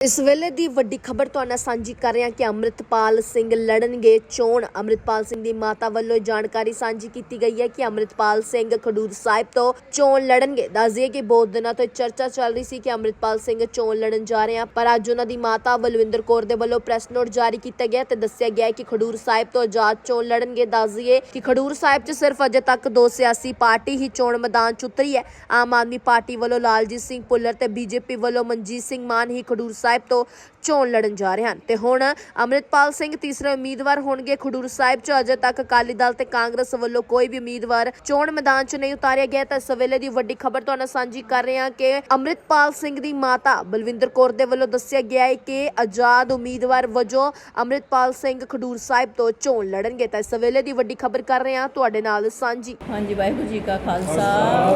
ਇਸ ਵੇਲੇ ਦੀ ਵੱਡੀ ਖਬਰ ਤੁਹਾਨੂੰ ਸਾਂਝੀ ਕਰ ਰਹੇ ਹਾਂ ਕਿ ਅੰਮ੍ਰਿਤਪਾਲ ਸਿੰਘ ਲੜਨਗੇ ਚੋਣ। ਅੰਮ੍ਰਿਤਪਾਲ ਸਿੰਘ ਦੀ ਮਾਤਾ ਵੱਲੋਂ ਜਾਣਕਾਰੀ ਸਾਂਝੀ ਕੀਤੀ ਗਈ ਹੈ ਕਿ ਅੰਮ੍ਰਿਤਪਾਲ ਸਿੰਘ ਖਡੂਰ ਸਾਹਿਬ ਤੋਂ ਚੋਣ ਲੜਨਗੇ। ਦੱਸਦੀਏ ਕਿ ਬਹੁਤ ਦਿਨਾਂ ਤੋਂ ਚਰਚਾ ਚੱਲ ਰਹੀ ਸੀ ਕਿ ਅੰਮ੍ਰਿਤਪਾਲ ਸਿੰਘ ਚੋਣ ਲੜਨ ਜਾ ਰਹੇ ਹਨ ਪਰ ਅੱਜ ਉਹਨਾਂ ਦੀ ਮਾਤਾ ਬਲਵਿੰਦਰ ਕੌਰ ਦੇ ਵੱਲੋਂ ਪ੍ਰੈਸ ਨੋਟ ਜਾਰੀ ਕੀਤਾ ਗਿਆ ਤੇ ਦੱਸਿਆ ਗਿਆ ਕਿ ਖਡੂਰ ਸਾਹਿਬ ਤੋਂ ਆਜ਼ਾਦ ਚੋਣ ਲੜਨਗੇ। ਦੱਸਦੀਏ ਕਿ ਖਡੂਰ ਸਾਹਿਬ 'ਚ ਸਿਰਫ ਅਜੇ ਤੱਕ ਦੋ ਸਿਆਸੀ ਪਾਰਟੀ ਹੀ ਚੋਣ ਮੈਦਾਨ 'ਚ ਉਤਰੀ ਹੈ। ਆਮ ਆਦਮੀ ਪਾਰਟੀ ਵੱਲੋਂ ਲਾਲਜੀਤ ਸਿੰਘ ਭੁੱਲਰ ਤੇ ਬੀਜੇਪੀ ਵੱਲੋਂ ਮਨਜੀਤ ਸਿੰਘ ਮਾਨ ਹੀ ਖਡੂਰ ਸਾਹਿਬ ਤੋਂ ਚੋਣ ਲੜਨ ਜਾ ਰਹੇ ਹਨ। ਤੇ ਹੁਣ ਅੰਮ੍ਰਿਤਪਾਲ ਸਿੰਘ ਤੀਸਰੇ ਉਮੀਦਵਾਰ ਹੋਣਗੇ। ਖਡੂਰ ਸਾਹਿਬ 'ਚ ਅਜੇ ਤੱਕ ਅਕਾਲੀ ਦਲ ਤੇ ਕਾਂਗਰਸ ਵੱਲੋਂ ਕੋਈ ਵੀ ਉਮੀਦਵਾਰ ਚੋਣ ਮੈਦਾਨ 'ਚ ਨਹੀਂ ਉਤਾਰਿਆ ਗਿਆ। ਤਾਂ ਇਸ ਵੇਲੇ ਦੀ ਵੱਡੀ ਖਬਰ ਤੁਹਾਨੂੰ ਸਾਂਝੀ ਕਰ ਰਹੇ ਹਾਂ ਕਿ ਅੰਮ੍ਰਿਤਪਾਲ ਸਿੰਘ ਦੀ ਮਾਤਾ ਬਲਵਿੰਦਰ ਕੌਰ ਦੇ ਵੱਲੋਂ ਦੱਸਿਆ ਗਿਆ ਹੈ ਕਿ ਆਜ਼ਾਦ ਉਮੀਦਵਾਰ ਵਜੋਂ ਅੰਮ੍ਰਿਤਪਾਲ ਸਿੰਘ ਖਡੂਰ ਸਾਹਿਬ ਤੋਂ ਚੋਣ ਲੜਨਗੇ। ਤਾਂ ਇਸ ਵੇਲੇ ਦੀ ਵੱਡੀ ਖਬਰ ਕਰ ਰਹੇ ਹਾਂ। ਤੁਹਾਡੇ ਨਾਲ ਸਾਂਝੀ। ਹਾਂਜੀ, ਵਾਹਿਗੁਰੂ ਜੀ ਕਾ ਖਾਲਸਾ,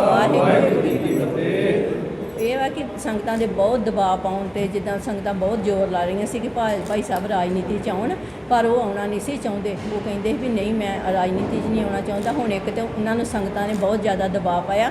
ਵਾਹਿਗੁਰੂ ਜੀ ਸੰਗਤਾਂ ਦੇ ਬਹੁਤ ਦਬਾਅ ਪਾਉਣ ਤੇ ਜਿੱਦਾਂ ਸੰਗਤਾਂ ਬਹੁਤ ਜ਼ੋਰ ਲਾ ਰਹੀਆਂ ਸੀ ਕਿ ਭਾਈ ਭਾਈ ਸਾਹਿਬ ਰਾਜਨੀਤੀ ਚ ਆਉਣ, ਪਰ ਉਹ ਆਉਣਾ ਨਹੀਂ ਸੀ ਚਾਹੁੰਦੇ। ਉਹ ਕਹਿੰਦੇ ਵੀ ਨਹੀਂ, ਮੈਂ ਰਾਜਨੀਤੀ 'ਚ ਨਹੀਂ ਆਉਣਾ ਚਾਹੁੰਦਾ। ਹੁਣ ਇੱਕ ਤੇ ਉਹਨਾਂ ਨੂੰ ਸੰਗਤਾਂ ਨੇ ਬਹੁਤ ਜ਼ਿਆਦਾ ਦਬਾਅ ਪਾਇਆ।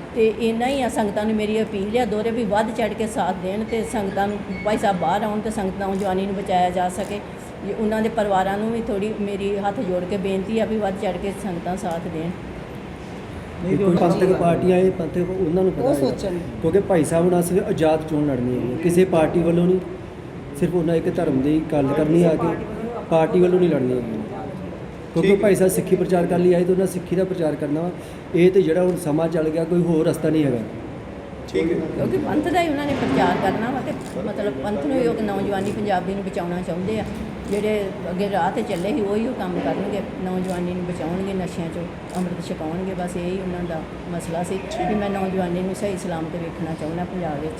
ਤੇ ਇੰਨਾ ਹੀ ਆ ਸੰਗਤਾਂ ਨੂੰ ਮੇਰੀ ਅਪੀਲ ਆ ਦੋਰੇ ਵੀ ਵੱਧ ਚੜ ਕੇ ਸਾਥ ਦੇਣ ਤੇ ਸੰਗਤਾਂ ਨੂੰ ਭਾਈ ਸਾਹਿਬ ਬਾਹਰ ਆਉਣ ਤੇ ਸੰਗਤਾਂ ਨੌਜਵਾਨੀ ਨੂੰ ਬਚਾਇਆ ਜਾ ਸਕੇ। ਜੇ ਉਹਨਾਂ ਦੇ ਪਰਿਵਾਰਾਂ ਨੂੰ ਵੀ ਥੋੜੀ ਮੇਰੀ ਹੱਥ ਜੋੜ ਕੇ ਬੇਨਤੀ ਆ ਵੀ ਵੱਧ ਚੜ ਕੇ ਸੰਗਤਾਂ ਸਾਥ ਦੇਣ। ਨਹੀਂ ਕੋਈ ਪੰਥਕ ਪਾਰਟੀਆਂ ਇਹ ਪੰਥਕ ਉਹਨਾਂ ਨੂੰ ਪਤਾ। ਸੋਚਣ। ਕਿਉਂਕਿ ਭਾਈ ਸਾਹਿਬ ਨਾਲ ਸਿਰਫ ਆਜ਼ਾਦ ਚੋਣ ਲੜਨੀ ਹੈ ਕਿਸੇ ਪਾਰਟੀ ਵੱਲੋਂ ਨਹੀਂ ਸਿਰਫ ਉਹਨਾਂ ਇੱਕ ਧਰਮ ਦੀ ਗੱਲ ਕਰਨੀ ਆ ਕੇ ਪਾਰਟੀ ਵੱਲੋਂ ਨਹੀਂ ਲੜਨੀ ਹੈ ਕਿਉਂਕਿ ਭਾਈ ਸਾਹਿਬ ਸਿੱਖੀ ਪ੍ਰਚਾਰ ਕਰਨ ਲਈ ਆਏ ਤੇ ਉਹਨਾਂ ਸਿੱਖੀ ਦਾ ਪ੍ਰਚਾਰ ਕਰਨਾ ਵਾ। ਇਹ ਤੇ ਜਿਹੜਾ ਹੁਣ ਸਮਾਂ ਚੱਲ ਗਿਆ ਕੋਈ ਹੋਰ ਰਸਤਾ ਨਹੀਂ ਹੈਗਾ। ਠੀਕ ਹੈ। ਕਿਉਂਕਿ ਪੰਥ ਦਾ ਹੀ ਉਹਨਾਂ ਨੇ ਪ੍ਰਚਾਰ ਕਰਨਾ ਵਾ ਤੇ ਮਤਲਬ ਪੰਥ ਨੂੰ ਹੀ ਉਹ ਨੌਜਵਾਨੀ ਪੰਜਾਬੀ ਨੂੰ ਬਚਾਉਣਾ ਚਾਹੁੰਦੇ ਆ। ਜਿਹੜੇ ਅੱਗੇ ਰਾਹ ਤੇ ਚੱਲੇ ਸੀ ਉਹੀ ਉਹ ਕੰਮ ਕਰਨਗੇ। ਨੌਜਵਾਨੀ ਨੂੰ ਬਚਾਉਣਗੇ ਨਸ਼ਿਆਂ ਚੋਂ ਅੰਮ੍ਰਿਤ ਛਕਾਉਣਗੇ ਬਸ ਇਹੀ ਉਹਨਾਂ ਦਾ ਮਸਲਾ ਸੀ ਵੀ ਮੈਂ ਨੌਜਵਾਨੀ ਨੂੰ ਸਹੀ ਸਲਾਮਤ ਵੇਖਣਾ ਚਾਹੁੰਦਾ ਪੰਜਾਬ ਵਿੱਚ।